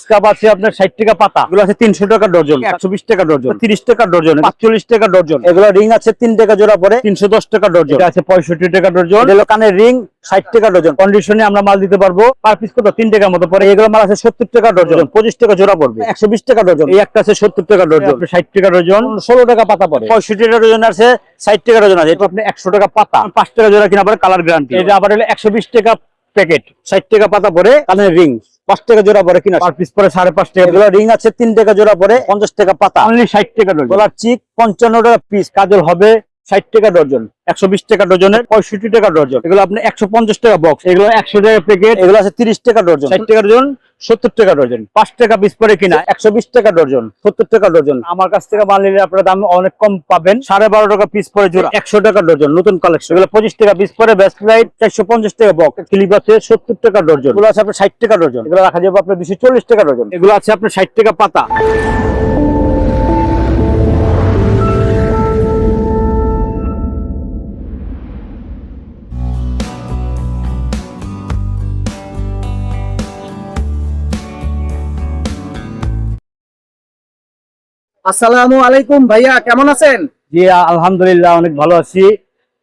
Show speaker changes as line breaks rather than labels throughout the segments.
স্কাপ আছে আপনার ষাট টাকা পাতা। এগুলো আছে তিনশো টাকা ডর্জন একশো বিশ টাকা ডর্জন তিরিশ টাকা ডর্জন পাঁচচল্লিশ টাকা ডর্জন এগুলো রিং আছে তিন টাকা জোড়া পরে। তিনশো দশ টাকা ডর্জন এটা আছে পঁয়ষট্টি টাকা ডর্জন এগুলো কানের রিং ষাট টাকা ডর্জন কন্ডিশনে আমরা মাল দিতে পারব। পার পিস কত? তিন টাকার মতো পরে। এগুলো মাল আছে সত্তর টাকা ডর্জন পঁচিশ টাকা জোড়া পড়বে। একশো বিশ টাকা ডর্জন এই একটা আছে সত্তর টাকা ডর্জন ষাট টাকা ডর্জন ষোলো টাকা পাতা পরে পঁয়ষট্টি টাকা ডর্জন আছে ষাট টাকা ডর্জন আছে। এটা আপনি একশো টাকা পাতা। পাঁচ টাকা জোড়া কিনা পরে কালার গ্যারান্টি এটা আবার হলো একশো বিশ টাকা প্যাকেট ষাট টাকা পাতা পরে। কানের রিং। পাঁচ টাকা জোড়া পরে কিনা পার পিস পরে সাড়ে পাঁচ টাকা এগুলো রিং আছে তিন টাকা জোড়া পরে পঞ্চাশ টাকা পাতা। অনলি ষাট টাকা ডজন গলার চিক পঞ্চান্ন টাকা পিস কাজল হবে। ষাট টাকা ডজন একশো বিশ টাকা ডজনের পঁয়ষট্টি টাকা ডজন। এগুলো আপনি একশো পঞ্চাশ টাকা বক্স এগুলো একশো টাকা প্যাকেট এগুলো আছে তিরিশ টাকা ডজন। ষাট টাকা ডজন সত্তর টাকা ডজন। পাঁচ টাকা পিস পরে কিনা একশো বিশ টাকা ডজন সত্তর টাকা ডজন। আমার কাছ থেকে মাল নিলে আপনার দাম অনেক কম পাবেন। সাড়ে বারো টাকা পিস পরে জোড়া। একশো টাকা ডজন নতুন কালেকশন এগুলো পঁচিশ টাকা পিস পরে বেস্ট লাইট চারশো পঞ্চাশ টাকা বক্স ক্লিপ আছে সত্তর টাকা ডজন। এগুলো আছে আপনার ষাট টাকা ডজন। এগুলো রাখা যাবে আপনার দুশো চল্লিশ টাকা ডজন। এগুলো আছে আপনার ষাট টাকা পাতা।
আসসালামু আলাইকুম ভাইয়া কেমন আছেন?
জি আলহামদুলিল্লাহ অনেক ভালো আছি।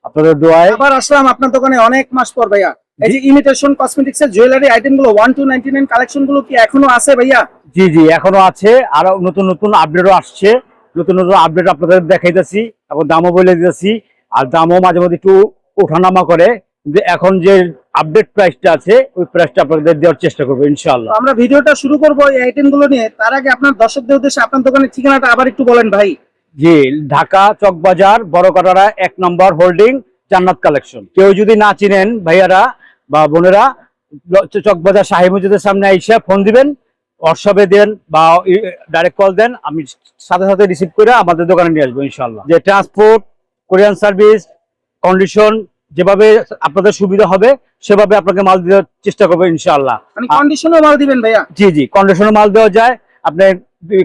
আপনাদের দোয়ায়।
আবার আসলাম আপনার দোকানে অনেক মাস পর ভাইয়া। এই যে ইমিটেশন কসমেটিক্স এর জুয়েলারি আইটেমগুলো ওয়ান টু নাইনটি নাইন কালেকশনগুলো কি এখনও আছে ভাইয়া?
জি জি এখনও আছে। আরও নতুন নতুন আপডেটও আসছে। নতুন নতুন আপডেট আপনাদের দেখাইতেছি এবং দামও বলে দিতেছি। আর দামও মাঝে মধ্যে একটু ওঠানামা করে। যে এখন যে আপডেট প্রাইসটা আছে ওই প্রাইসটা আপনাদের দেওয়ার চেষ্টা করব ইনশাআল্লাহ।
আমরা ভিডিওটা শুরু করব এই আইটেমগুলো নিয়ে। তার আগে আপনার দর্শকদের উদ্দেশ্যে আপনার দোকানের ঠিকানাটা আবার একটু বলেন ভাই।
জি ঢাকা চকবাজার বড় কাটারা এক নম্বর হোল্ডিং জান্নাত কালেকশন। কেউ যদি না চিনেন ভাইয়ারা বা বোনেরা চকবাজার শাহী মসজিদের সামনে আইসা ফোন দিবেন হোয়াটসঅ্যাপে দেন বা ডাইরেক্ট কল দেন আমি সাথে সাথে রিসিভ করে আমাদের দোকানে নিয়ে আসব ইনশাল্লাহ যে ট্রান্সপোর্ট কোরিয়ান সার্ভিস কন্ডিশন যেভাবে আপনাদের সুবিধা হবে সেভাবে আপনাকে মাল দেওয়ার চেষ্টা করব ইনশাআল্লাহ।
মানে কন্ডিশনও মাল দিবেন ভাইয়া?
জি জি কন্ডিশনার মাল দেওয়া যায়। আপনার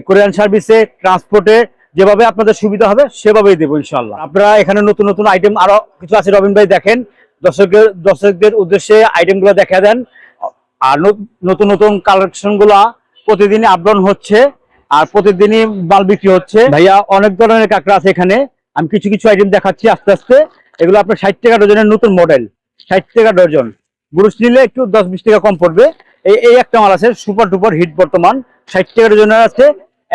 কোরিয়ান সার্ভিসে ট্রান্সপোর্টে যেভাবে আপনাদের সুবিধা হবে সেভাবেই দেবো ইনশাল্লাহ আপনারা এখানে নতুন নতুন আইটেম আরও কিছু আছে রবিন ভাই দেখেন। দর্শকের দর্শকদের উদ্দেশ্যে আইটেমগুলো দেখা দেন। আর নতুন নতুন কালেকশনগুলা প্রতিদিনই আপডাউন হচ্ছে আর প্রতিদিনই মাল বিক্রি হচ্ছে। ভাইয়া অনেক ধরনের কাঁকড়া আছে এখানে। আমি কিছু কিছু আইটেম দেখাচ্ছি আস্তে আস্তে। এগুলো আপনার ষাট টাকা ডজনের নতুন মডেল ষাট টাকা ডজন। ব্রুশ নিলে একটু দশ বিশ টাকা কম পড়বে। এই এই একটা মাল আছে, সুপার ডুপার হিট বর্তমান। ষাট টাকা ডজনের আছে,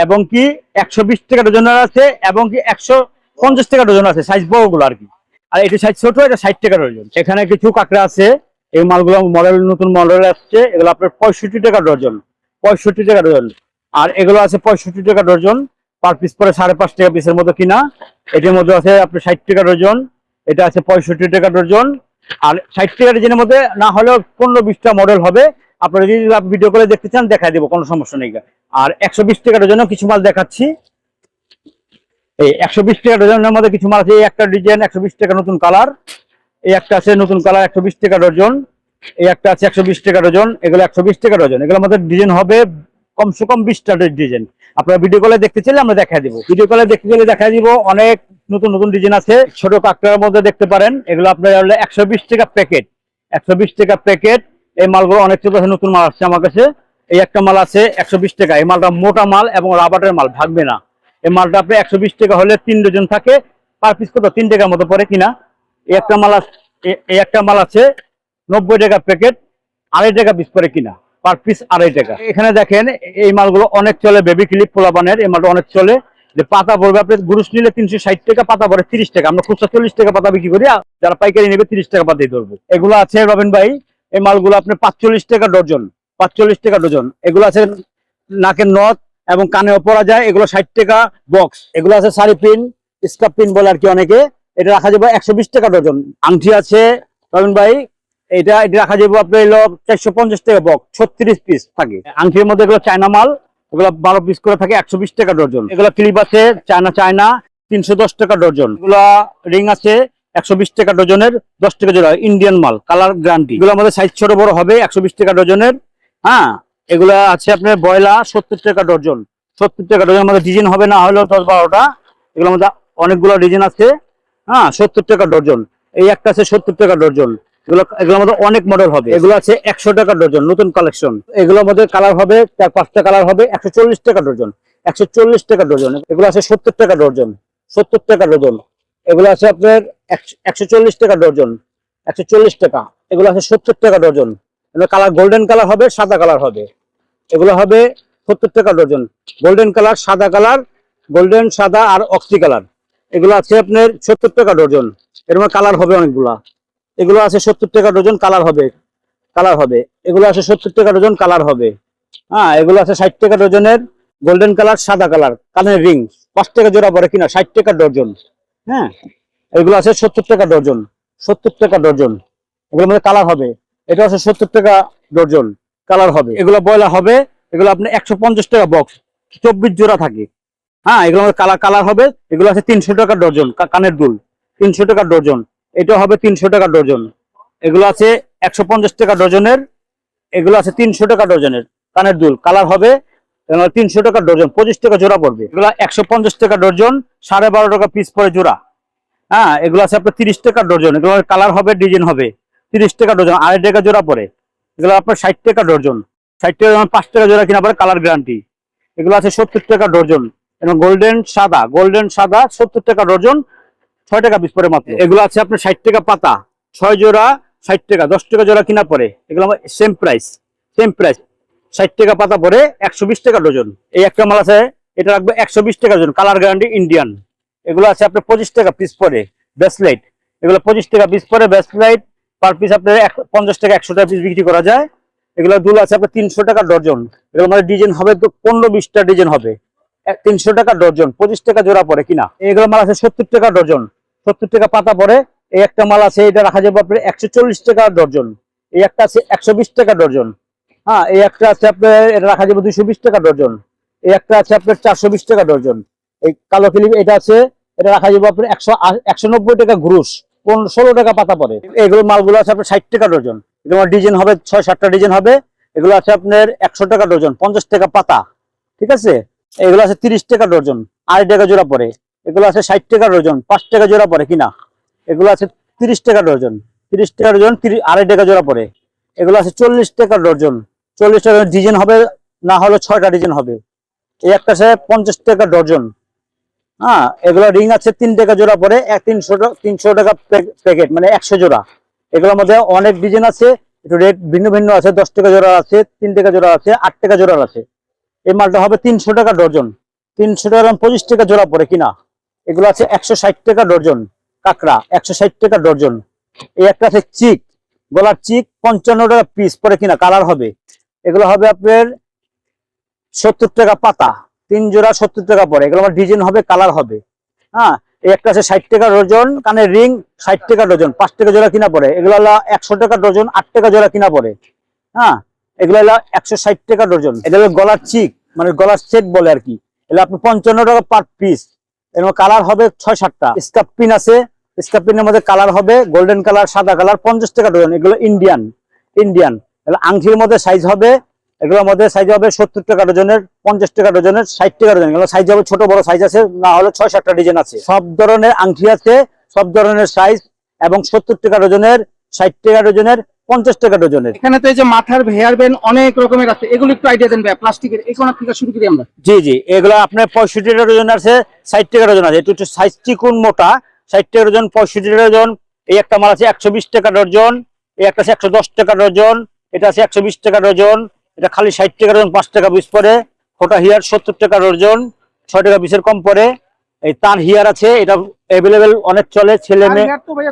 এবং কি একশো বিশ টাকা ডজনের আছে, এবং কি একশো পঞ্চাশ টাকা ডজন আছে সাইজ বড়গুলো আর কি। আর এটা সাইজ ছোট, এটা ষাট টাকা ডজন। এখানে কিছু কাঁকড়া আছে, এই মালগুলো মডেল নতুন মডেল আসছে, এগুলো আপনার পঁয়ষট্টি টাকা ডজন। পঁয়ষট্টি টাকা ডজন। আর এগুলো আছে পঁয়ষট্টি টাকা ডজন পার পিস পরে সাড়ে পাঁচ টাকা পিসের মতো কিনা। এটির মধ্যে আছে আপনার ষাট টাকা ডজন। এটা আছে পঁয়ষট্টি টাকা ডজন। আর ষাট টাকা ডজনের মধ্যে না হলেও পনেরো বিশটা মডেল হবে। আপনারা যদি ভিডিও করে দেখতে চান দেখা দেবো, কোনো সমস্যা নেই আর একশো বিশ টাকা ডজনও কিছু মাল দেখাচ্ছি। এই একশো বিশ টাকা ডজনের মধ্যে কিছু মাল আছে, এই একটা ডিজাইন একশো বিশ টাকা নতুন কালার এই একটা আছে নতুন কালার একশো বিশ টাকা ডজন। এই একটা আছে একশো বিশ টাকা ডজন, এগুলো একশো বিশ টাকা ডজন। এগুলোর মধ্যে ডিজাইন হবে কমসে কম বিশটা ডিজাইন। আপনারা ভিডিও কলে দেখতে চাইলে আমরা দেখা দিব। ভিডিও কলে দেখতে গেলে দেখা দিব, অনেক নতুন নতুন ডিজাইন আছে। ছোট কাকটার মধ্যে দেখতে পারেন, এগুলো আপনার একশো বিশ টাকা প্যাকেট একশো বিশ টাকা প্যাকেট এই মালগুলো অনেক ছোট নতুন মাল আসছে আমার কাছে। এই একটা মাল আছে, একশো বিশ টাকা। এই মালটা মোটা মাল এবং রাবারের মাল ভাগবে না। এই মালটা আপনি একশো বিশ টাকা হলে তিন ডজন থাকে পার পিস কত? তিন টাকার মতো পড়ে কিনা। এই একটা মাল এই একটা মাল আছে, নব্বই টাকা প্যাকেট আড়াই টাকা পিস পরে কিনা। পার পিস আড়াই টাকা। এখানে দেখেন, এই মালগুলো অনেক চলে বেবি ক্লিপ পোলাবানের এই মালটা অনেক চলে। যে পাতা পড়বে আপনি গুরুস নিলে তিনশো ষাট টাকা, পাতা পড়ে তিরিশ টাকা। আমরা খুচরা চল্লিশ টাকা পাতা বিক্রি করি যারা পাইকারি নেবে তিরিশ টাকা পাতাই ধরবো। এগুলো আছে রবিন ভাই, এই মালগুলো আপনি পাঁচচল্লিশ টাকা ডজন, পাঁচচল্লিশ টাকা ডজন। এগুলো আছে নাকের নথ এবং কানে পরা যায় এগুলো ষাট টাকা বক্স। এগুলো আছে শাড়ি পিন স্কাপ পিন বলে আর কি অনেকে। এটা রাখা যাবে একশো বিশ টাকা ডজন। আংটি আছে, রবিন ভাই, এটা এটা রাখা যাবে আপনার চারশো পঞ্চাশ টাকা বক্স, ছত্রিশ পিস থাকে। আংটির মধ্যে এগুলো চায়না মাল এগুলো বারো পিস করে থাকে, একশো বিশ টাকা ডজন। এগুলো ক্লিপ আছে, চায়না চায়না, তিনশো দশ টাকা ডজন। এগুলা রিং আছে, একশো বিশ টাকা ডজনের, দশ টাকা জোড়া, ইন্ডিয়ান মাল, কালার গ্যারান্টি। এগুলো আমাদের সাইজ ছোট বড় হবে, একশো বিশ টাকা ডজনের। হ্যাঁ এগুলো আছে আপনার বয়লা সত্তর টাকা ডজন। সত্তর টাকা ডজন আমাদের ডিজাইন হবে না হলেও দশ বারোটা। এগুলোর মধ্যে অনেকগুলো ডিজাইন আছে। হ্যাঁ সত্তর টাকা ডজন। এই একটা আছে সত্তর টাকা ডর্জন এগুলো এগুলোর মধ্যে অনেক মডেল হবে। এগুলো আছে একশো টাকা ডর্জন নতুন কালেকশন এগুলোর মধ্যে কালার হবে চার পাঁচটা কালার হবে একশো চল্লিশ টাকা ডর্জন একশো চল্লিশ টাকা ডজন। এগুলো আছে সত্তর টাকা ডর্জন সত্তর টাকা ডজন। এগুলো আছে আপনার একশো চল্লিশ টাকা ডর্জন একশো চল্লিশ টাকা। এগুলো আছে সত্তর টাকা ডজন। কালার গোল্ডেন কালার হবে সাদা কালার হবে। এগুলো হবে সত্তর টাকা ডজন। গোল্ডেন কালার সাদা কালার গোল্ডেন সাদা আর অক্সি কালার এগুলো আছে আপনার সত্তর টাকা ডজন। এর মধ্যে কালার হবে অনেকগুলা। এগুলো আছে সত্তর টাকা ডজন কালার হবে। কালার হবে। এগুলো আছে সত্তর টাকা ডজন কালার হবে। হ্যাঁ এগুলো আছে ষাট টাকা ডজনের গোল্ডেন কালার সাদা কালার কানের রিং পাঁচ টাকা জোড়া পড়ে কিনা, ষাট টাকা ডজন। হ্যাঁ এগুলো আছে সত্তর টাকা ডজন। সত্তর টাকা ডজন। এগুলোর মধ্যে কালার হবে। এটা আছে সত্তর টাকা ডজন। কালার হবে। এগুলো বয়লা হবে। এগুলো আপনি একশো পঞ্চাশ টাকা বক্স চব্বিশ জোড়া থাকে। হ্যাঁ এগুলো কালার কালার হবে। এগুলো আছে তিনশো টাকা ডজন কানের দুল। তিনশো টাকা ডজন। এটা হবে তিনশো টাকা ডজন। এগুলো আছে একশো পঞ্চাশ টাকা ডজনের। এগুলো আছে তিনশো টাকা ডজনের কানের দুল। কালার হবে তিনশো টাকা ডজন, পঁচিশ টাকা জোড়া পড়বে। এগুলো একশো পঞ্চাশ টাকা ডজন, সাড়ে বারো টাকা পিস পরে জোড়া। হ্যাঁ এগুলো আছে আপনার তিরিশ টাকা ডজন। এগুলো কালার হবে ডিজাইন হবে। তিরিশ টাকা ডজন, আড়াই টাকা জোড়া পরে এগুলো আপনার ষাট টাকা ডজন। ষাট টাকা, পাঁচ টাকা জোড়া কিনা পরে কালার গ্যারান্টি এগুলো আছে সত্তর টাকা ডজন। এবং গোল্ডেন সাদা গোল্ডেন সাদা, সত্তর টাকা ডজন, ছয় টাকা পিস পরে মাত্র। এগুলো আছে আপনার ষাট টাকা পাতা, ছয় জোড়া, ষাট টাকা, দশ টাকা জোড়া কিনা পরে। এগুলো আমার সেম প্রাইস সেম প্রাইস ষাট টাকা পাতা পরে একশো বিশ টাকা ডজন। এই একটা মাল আছে, এটা রাখবে একশো বিশ টাকা ডজন কালার গ্যারান্টি ইন্ডিয়ান এগুলো আছে আপনার পঁচিশ টাকা পিস পরে ব্যাসলাইট এগুলো পঁচিশ টাকা পিস পরে ব্যাসলাইট পার পিস আপনার পঞ্চাশ টাকা, একশো টাকা পিস বিক্রি করা যায়। এগুলো দুল আছে আপনার তিনশো টাকা ডজন। এগুলো মানে ডিজাইন হবে তো পনেরো বিশটা ডিজাইন হবে। তিনশো টাকা ডজন, পঁচিশ টাকা জোড়া পরে কিনা। এগুলো মাল আছে সত্তর টাকা ডজন, সত্তর টাকা পাতা পরে এই একটা মাল আছে, এটা রাখা যাবে আপনার একশো চল্লিশ টাকা ডজন। এই একটা আছে একশো বিশ টাকা ডজন। হ্যাঁ এই একটা আছে আপনার, এটা রাখা যাবে বিশ টাকা ডজন। এই একটা আছে আপনার চারশো বিশ টাকা ডজন। এই কালো ফিলিপ, এটা আছে, এটা রাখা যাবে আপনার একশো একশো টাকা ঘুরুস পনেরো ষোলো টাকা পাতা পরে এগুলো মালগুলো আছে আপনার ষাট টাকা ডজন। এগুলো ডিজাইন হবে, ছয় সাতটা ডিজাইন হবে। এগুলো আছে আপনার একশো টাকা ডজন, পঞ্চাশ টাকা পাতা। ঠিক আছে? এগুলো আছে তিরিশ টাকা ডজন, আড়াই টাকা জোড়া পরে। এগুলো আছে ষাট টাকা ডজন, পাঁচ টাকা জোড়া পরে কিনা। এগুলো আছে তিরিশ টাকা ডজন, তিরিশ টাকা ডজন আড়াই টাকা জোড়া পরে। এগুলো আছে চল্লিশ টাকা ডজন, চল্লিশ টাকা ডিজাইন হবে, না হলে ছয়টা ডিজাইন হবে। এই একটা আছে পঞ্চাশ টাকা ডজন। হ্যাঁ এগুলো রিং আছে তিন টাকা জোড়া পরে, এক তিনশো তিনশো টাকা প্যাকেট মানে একশো জোড়া। এগুলোর মধ্যে অনেক ডিজাইন আছে, একটু রেট ভিন্ন ভিন্ন আছে, দশ টাকা জোড়া আছে, তিন টাকা জোড়া আছে, আট টাকা জোড়া আছে। এই মালটা হবে তিনশো টাকা ডজন। তিনশো টাকা পঁচিশ টাকা জোড়া পরে কিনা। এগুলো আছে একশো ষাট টাকা ডজন। কাঁকড়া, একশো ষাট টাকা ডজন। এই একটা আছে চিক, গলার চিক, পঞ্চান্ন টাকা পিস পরে কিনা কালার হবে। এগুলো হবে আপনার সত্তর টাকা পাতা, তিন জোড়া সত্তর টাকা পরে এগুলো আমার ডিজাইন হবে কালার হবে। হ্যাঁ এই একটা আছে ষাট টাকা ডজন, কানে রিং ষাট টাকা ডজন, পাঁচ টাকা জোড়া কিনা পড়ে। এগুলো একশো টাকা ডজন, আট টাকা জোড়া কিনা পড়ে। হ্যাঁ এগুলো হলো একশো ষাট টাকা ডজন। এটা হলো গলার চিক মানে গলার সেট বলে আর কি। এগুলো আপনি পঞ্চান্ন টাকা পার পিস এর কালার হবে ছয় সাতটা স্কাপ পিন আছে। স্কাপ পিনের মধ্যে কালার হবে গোল্ডেন কালার সাদা কালার পঞ্চাশ টাকা ডজন। এগুলো ইন্ডিয়ান ইন্ডিয়ান আংটির মধ্যে সাইজ হবে, এগুলোর মধ্যে সাইজ হবে সত্তর টাকা ডজনের, পঞ্চাশ টাকা ডজনের, ষাট টাকা ডজন। এগুলো সাইজ হবে ছোট, বড় সাইজ আছে, না হলে ছয় সাতটা ডিজাইন আছে। সব ধরনের আংটি আছে, সব ধরনের সাইজ এবং সত্তর টাকা ডজনের, ষাট টাকা ডজনের পঞ্চাশ টাকা ডজনের।
এখানে তো এই যে মাথার হেয়ার ব্যান্ড অনেক রকমের আছে এগুলো একটু আইডিয়া দেন ভাই প্লাস্টিকের এই কোনা থেকে শুরু করি আমরা।
জি জি এগুলো আপনার পঁয়ষট্টি টাকা ডজন আছে ষাট টাকা ডজন আছে একটু সাইজ চিকুন মোটা ষাট টাকা ডজন পঁয়ষট্টি টাকা ডজন এই একটা মাল আছে একশো বিশ টাকা ডজন এই একটা আছে একশো দশ টাকা ডজন এটা আছে একশো বিশ টাকা ডজন এটা খালি ষাট টাকা ডজন পাঁচ টাকা পিস পরে ফোটা হিয়ার সত্তর টাকা ডজন ছয় টাকা পিসের কম পরে এই তার হিয়ার আছে এটা অ্যাভেলেবেল অনেক চলে ছেলে মেয়ে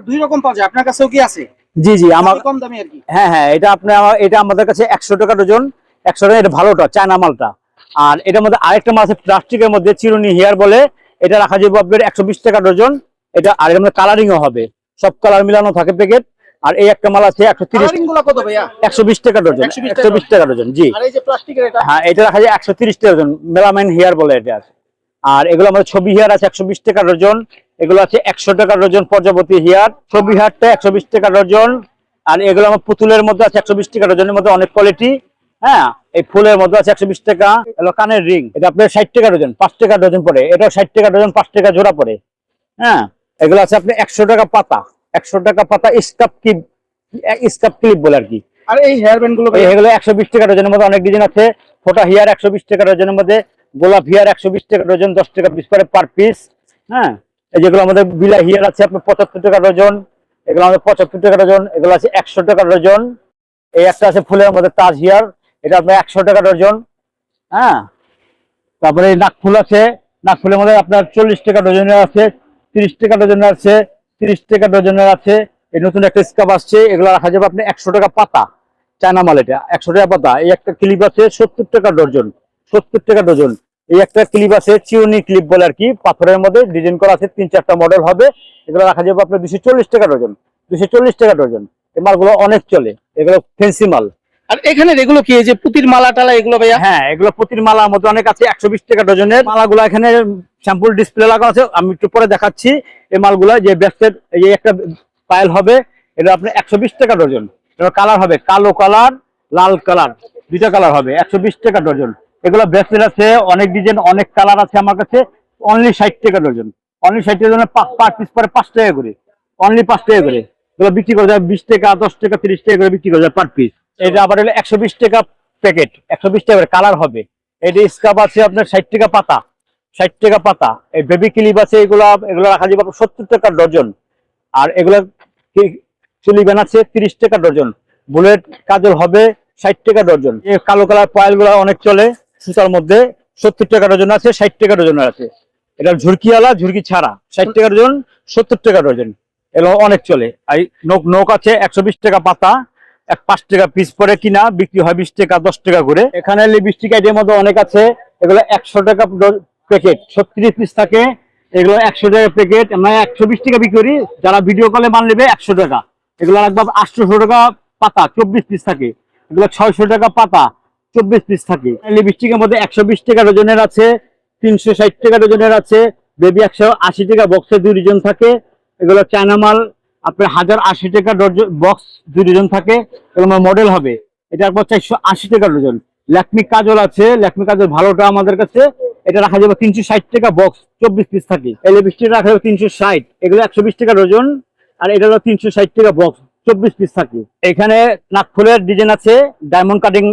দুই রকম পাওয়া যায় আপনার কাছেও কি আছে?
জি জি আমার
কম দামি আর কি?
হ্যাঁ হ্যাঁ এটা আপনি এটা আমাদের কাছে একশো টাকা ডজন একশো টাকা এটা ভালোটা চায়না মালটা। আর এটার মধ্যে আরেকটা মাল আছে প্লাস্টিকের মধ্যে চিরুনি হেয়ার বলে এটা রাখা যাবে আপনার একশো বিশ টাকা ডজন এটা আর এর মধ্যে কালারিংও হবে সব কালার মিলানো থাকে প্যাকেট আর এই একটা মাল আছে একশো তিরিশ একশো বিশ টাকা ডজন একশো বিশ টাকা ডজন জি। হ্যাঁ এটা রাখা যায় একশো তিরিশ টাকা ডজন মেলামাইন হেয়ার বলে এটা আছে। আর এগুলো আমাদের ছবি হেয়ার আছে একশো বিশ টাকা ডজন এগুলো আছে একশো টাকা ডজন প্রজাপতি হেয়ার। ছবি হেয়ারটা একশো বিশ টাকা ডজন আর এগুলো আমার পুতুলের মধ্যে আছে একশো বিশ টাকা ডজনের মধ্যে অনেক কোয়ালিটি হ্যাঁ এই ফুলের মধ্যে আছে একশো বিশ টাকা। এগুলো কানের রিং। এটা আপনার ষাট টাকা ডজন পাঁচ টাকা ডজন পড়ে। এটাও ষাট টাকা ডজন পাঁচ টাকা জোড়া পড়ে। হ্যাঁ এগুলো আছে আপনি একশো টাকা পাতা। একশো টাকা পাতা স্কাপ কি স্কাপ ক্লিপ বলে আর কি।
আর এই হেয়ার ব্যান্ডগুলো
এগুলো একশো বিশ টাকা ডজনের মধ্যে অনেক ডিজাইন আছে। ফোটা হিয়ার একশো বিশ টাকা ডজনের মধ্যে। গোলাপ হিয়ার একশো বিশ টাকা ডজন, দশ টাকা পিস করে পার পিস হ্যাঁ? এই যেগুলো আমাদের বিলা হিয়ার আছে, আপনার পঁচাত্তর টাকা ডজন, এগুলো আমাদের পঁচাত্তর টাকা ডজন, এগুলো আছে একশো টাকা ডজন। এই একটা আছে ফুলের মধ্যে তাজ হিয়ার, এটা আপনার একশো টাকা ডজন হ্যাঁ? তারপরে এই নাকফুল আছে নাকফুলের মধ্যে আপনার চল্লিশ টাকা ডজনের আছে, তিরিশ টাকা ডজনের আছে, তিরিশ টাকা ডজনের আছে। এই নতুন একটা স্কাপ আসছে, এগুলো রাখা যাবে আপনি একশো টাকা পাতা, চায়না মাল এটা, একশো টাকা পাতা। এই একটা ক্লিপ আছে, সত্তর টাকা ডজন, সত্তর টাকা ডজন। এই একটা ক্লিপ আছে চিউনি ক্লিপ বলে আর কি পাথরের মধ্যে ডিজাইন করা আছে তিন চারটা মডেল হবে। এগুলো রাখা যাবে আপনার দুশো চল্লিশ টাকা ডজন দুশো চল্লিশ টাকা ডজন এই মালগুলো অনেক চলে এগুলো ফেন্সি মাল।
আর এখানে এগুলো কি যে পুতির মালা টালা এগুলো ভাইয়া?
হ্যাঁ এগুলো পুতির মালার মধ্যে অনেক আছে একশো বিশ টাকা ডজনের মালাগুলো এখানে স্যাম্পল ডিসপ্লে লাগানো আছে আমি একটু পরে দেখাচ্ছি। এই মালগুলো যে ব্যাসের এই একটা পায়েল হবে এটা আপনার একশো বিশ টাকা ডজন এটা কালার হবে কালো কালার লাল কালার দুইটা কালার হবে একশো বিশ টাকা ডজন এগুলো ব্যাসের আছে, অনেক ডিজাইন অনেক কালার আছে আমার কাছে। অনলি ষাট টাকা ডজন অনলি ষাট টাকা ডজন পার পিস পরে পাঁচ টাকা করে। অনলি পাঁচ টাকা করে। এগুলো বিক্রি করে যায় বিশ টাকা, দশ টাকা, তিরিশ টাকা করে বিক্রি করে যায় পার পিস এটা আবার হলো একশো বিশ টাকা প্যাকেট একশো বিশ টাকা কালার হবে। এটা স্কাপ আছে আপনার ষাট টাকা পাতা। ষাট টাকা পাতা। এই বেবি ক্লিপ আছে, এগুলো এগুলো রাখা যাবে সত্তর টাকা ডজন আর এগুলো চুলি আছে, তিরিশ টাকা ডজন বুলেট কাজল হবে ষাট টাকা ডজন এই কালো কালার পয়েলগুলো অনেক চলে। সুতার মধ্যে সত্তর টাকা ডজন আছে, ষাট টাকা ডজন আছে। এটা ঝুরকিওয়ালা ঝুরকি ছাড়া। ষাট টাকা ডজন সত্তর টাকা ডজন এগুলো অনেক চলে। আর নোক নোক আছে একশো বিশ টাকা পাতা, এক পাঁচ টাকা পিস পরে কিনা, বিক্রি হয় বিশ টাকা, দশ টাকা করে। এখানে লিপস্টিক আইটের মধ্যে অনেক আছে। এগুলো একশো টাকা প্যাকেট ছত্রিশ পিস থাকে। এগুলো একশো টাকা প্যাকেট আমরা একশো বিশ টাকা বিক্রি করি। যারা ভিডিও কলে মাল নেবে, একশো টাকা। এগুলো রাখব আটশোশো টাকা পাতা, চব্বিশ পিস থাকে। এগুলো ছয়শো টাকা পাতা। চব্বিশ পিস থাকে। লিপস্টিকের মধ্যে একশো বিশ টাকা ডজনের আছে, তিনশো ষাট টাকা ডজনের আছে বেবি একশো আশি টাকা বক্সে দুই ডজন থাকে। এগুলো চায়না মাল, আপনার হাজার আশি টাকা ডজন বক্স দুই ডজন থাকে। এগুলো মডেল হবে। এটা একবার চারশো আশি টাকা ডজন ল্যাকমি কাজল আছে ল্যাকমি কাজল ভালোটা আমাদের কাছে। এটা রাখা যাবে তিনশো ষাট টাকা বক্স চব্বিশ পিস থাকে। এই লিপস্টিক রাখা যাবে তিনশো ষাট। এগুলো একশো বিশ টাকা ডজন আর এটা হলো তিনশো ষাট টাকা বক্স চব্বিশ পিস থাকে। এখানে নাকফুলের ডিজাইন আছে ডায়মন্ড কাটিং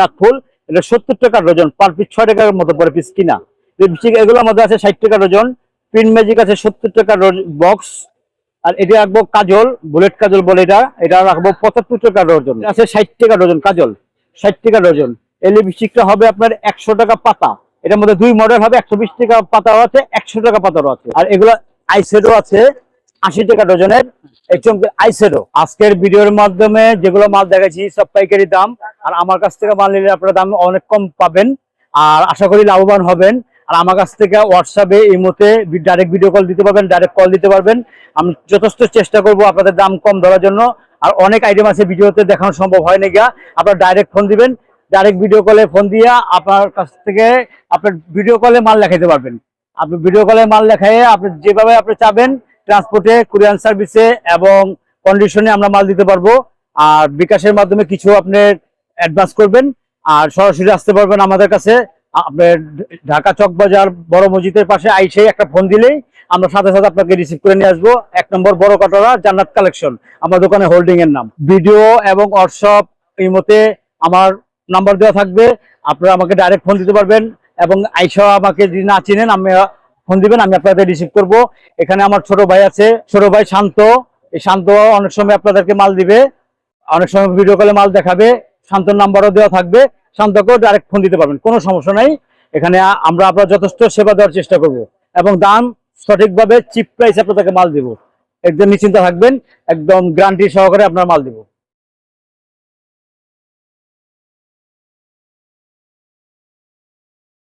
নাকফুল এটা সত্তর টাকা ডজন, পার পিস ছয় টাকার মতো পরে পিস কিনা। লিপস্টিক এগুলোর মধ্যে আছে ষাট টাকা ডজন প্রিন্ট ম্যাজিক আছে সত্তর টাকা বক্স আর এটা রাখব কাজল বুলেট কাজল বলে এটা এটা রাখব পঁচাত্তর টাকা ডজন, আছে ষাট টাকা ডজন কাজল, ষাট টাকা ডজন। এই লিপস্টিকটা হবে আপনার একশো টাকা পাতা, এটার মধ্যে দুই মডেল হবে, একশো বিশ টাকা পাতাও আছে, একশো টাকা পাতারও আছে। আর এগুলো আইসেডও আছে আশি টাকা ডজনের চমকের আইসেডও আজকের ভিডিওর মাধ্যমে যেগুলো মাল দেখাচ্ছি, সব পাইকারি দাম। আর আমার কাছ থেকে মাল নিলে আপনারা দাম অনেক কম পাবেন। আর আশা করি লাভবান হবেন। আর আমার কাছ থেকে হোয়াটসঅ্যাপে এই মুহূর্তে ডাইরেক্ট ভিডিও কল দিতে পারবেন ডাইরেক্ট কল দিতে পারবেন। আমি যথেষ্ট চেষ্টা করব আপনাদের দাম কম ধরার জন্য। আর অনেক আইটেম আছে ভিডিওতে দেখানো সম্ভব হয় না গিয়া। আপনারা ডাইরেক্ট ফোন দিবেন ডাইরেক্ট ভিডিও কলে ফোন দিয়া আপনার কাছ থেকে আপনার ভিডিও কলে মাল লেখাইতে পারবেন। আপনি ভিডিও কলে মাল লেখাইয়ে আপনি যেভাবে আপনি চাবেন ট্রান্সপোর্টে কুরিয়ান সার্ভিসে এবং কন্ডিশনে আমরা মাল দিতে পারব। আর বিকাশের মাধ্যমে কিছু আপনি অ্যাডভান্স করবেন। আর সরাসরি আসতে পারবেন আমাদের কাছে। আপনার ঢাকা চক বাজার বড় মসজিদের পাশে আইসে একটা ফোন দিলেই আমরা সাথে সাথে আপনাকে রিসিভ করে নিয়ে আসব। এক নম্বর বড় কাটরা, জান্নাত কালেকশন আমার দোকানে হোল্ডিং এর নাম। ভিডিও এবং হোয়াটসঅ্যাপ এই মতে আমার নাম্বার দেওয়া থাকবে। আপনারা আমাকে ডাইরেক্ট ফোন দিতে পারবেন এবং আইসা আমাকে যদি না চিনেন, আমি ফোন দিবেন, আমি আপনাদের রিসিভ করব। এখানে আমার ছোট ভাই আছে। ছোট ভাই শান্ত। এই শান্ত অনেক সময় আপনাদেরকে মাল দিবে। অনেক সময় ভিডিও কলে মাল দেখাবে। শান্তর নাম্বারও দেওয়া থাকবে। শান্তকেও ডাইরেক্ট ফোন দিতে পারবেন, কোনো সমস্যা নাই। এখানে আমরা আপনার যথেষ্ট সেবা দেওয়ার চেষ্টা করব। এবং দাম সঠিকভাবে চিপ প্রাইস আপনাদেরকে মাল দিব। একদম নিশ্চিন্ত থাকবেন। একদম গ্যারান্টি সহকারে আপনার মাল দিব।